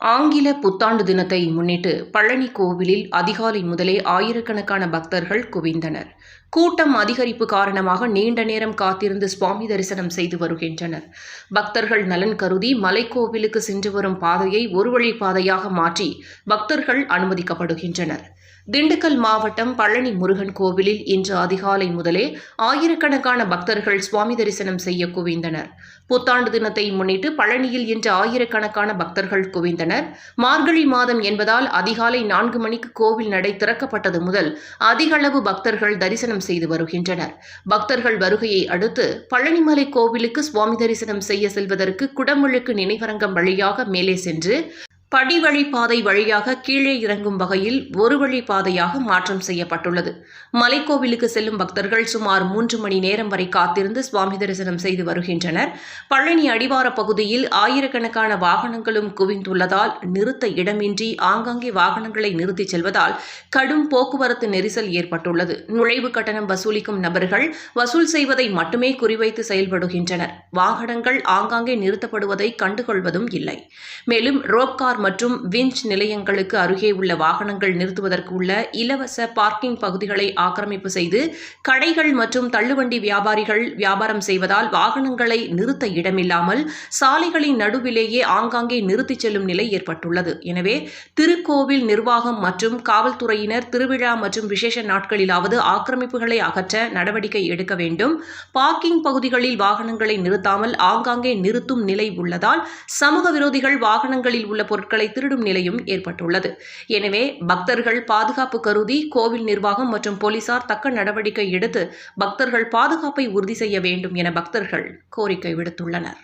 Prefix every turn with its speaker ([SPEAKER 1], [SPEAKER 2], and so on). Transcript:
[SPEAKER 1] ஆங்கில புத்தாண்டு தினத்தை முன்னிட்டு பழனி கோவிலில் அதிகாலை முதலே ஆயிரக்கணக்கான பக்தர்கள் குவிந்தனர். கூட்டம் அதிகரிப்பு காரணமாக நீண்ட நேரம் காத்திருந்து சுவாமி தரிசனம் செய்து வருகின்றனர். பக்தர்கள் நலன் கருதி மலைக்கோவிலுக்கு சென்று வரும் பாதையை ஒரு வழி பாதையாக மாற்றி பக்தர்கள் அனுமதிக்கப்படுகின்றனர். திண்டுக்கல் மாவட்டம் பழனி முருகன் கோவிலில் இன்று அதிகாலை முதலே ஆயிரக்கணக்கான பக்தர்கள் சுவாமி தரிசனம் செய்ய குவிந்தனர். புத்தாண்டு தினத்தை முன்னிட்டு பழனியில் இன்று ஆயிரக்கணக்கான பக்தர்கள் குவிந்தனர். மார்கழி மாதம் என்பதால் அதிகாலை நான்கு மணிக்கு கோவில் நடை திறக்கப்பட்டது முதல் அதிகளவு பக்தர்கள் தரிசனம் செய்து வருகின்றனர். பக்தர்கள் வருகையை அடுத்து பழனிமலை கோவிலுக்கு சுவாமி தரிசனம் செய்ய செல்வதற்கு குடமுழுக்கு நினைவரங்கம் வழியாக மேலே சென்று படிவழிப்பாதை வழியாக கீழே இறங்கும் வகையில் ஒரு வழி பாதையாக மாற்றம் செய்யப்பட்டுள்ளது. மலைக்கோவிலுக்கு செல்லும் பக்தர்கள் சுமார் மூன்று மணி நேரம் வரை காத்திருந்து சுவாமி தரிசனம் செய்து வருகின்றனர். பழனி அடிவார பகுதியில் ஆயிரக்கணக்கான வாகனங்களும் குவிந்துள்ளதால் நிறுத்த இடமின்றி ஆங்காங்கே வாகனங்களை நிறுத்திச் செல்வதால் கடும் போக்குவரத்து நெரிசல் ஏற்பட்டுள்ளது. நுழைவு கட்டணம் வசூலிக்கும் நபர்கள் வசூல் செய்வதை மட்டுமே குறிவைத்து செயல்படுகின்றனர். வாகனங்கள் ஆங்காங்கே நிறுத்தப்படுவதை கண்டுகொள்வதும் இல்லை. மேலும் ரோப்கார் மற்றும் விஞ்ச் நிலையங்களுக்கு அருகே உள்ள வாகனங்கள் நிறுத்துவதற்கு உள்ள இலவச பார்க்கிங் பகுதிகளை ஆக்கிரமிப்பு செய்து கடைகள் மற்றும் தள்ளுவண்டி வியாபாரிகள் வியாபாரம் செய்வதால் வாகனங்களை நிறுத்த இடமில்லாமல் சாலைகளின் நடுவிலேயே ஆங்காங்கே நிறுத்திச் செல்லும் நிலை ஏற்பட்டுள்ளது. எனவே திருக்கோவில் நிர்வாகம் மற்றும் காவல்துறையினர் திருவிழா மற்றும் விசேஷ நாட்களிலாவது ஆக்கிரமிப்புகளை அகற்ற நடவடிக்கை எடுக்க வேண்டும். பார்க்கிங் பகுதிகளில் வாகனங்களை நிறுத்தாமல் ஆங்காங்கே நிறுத்தும் நிலை உள்ளதால் சமூக விரோதிகள் வாகனங்களில் உள்ள பொருட்களை திருடும் நிலையும் ஏற்பட்டுள்ளது. எனவே பக்தர்கள் பாதுகாப்பு கருதி கோவில் நிர்வாகம் மற்றும் போலீசார் தக்க நடவடிக்கை எடுத்து பக்தர்கள் பாதுகாப்பை உறுதி செய்ய வேண்டும் என பக்தர்கள் கோரிக்கை விடுத்துள்ளனர்.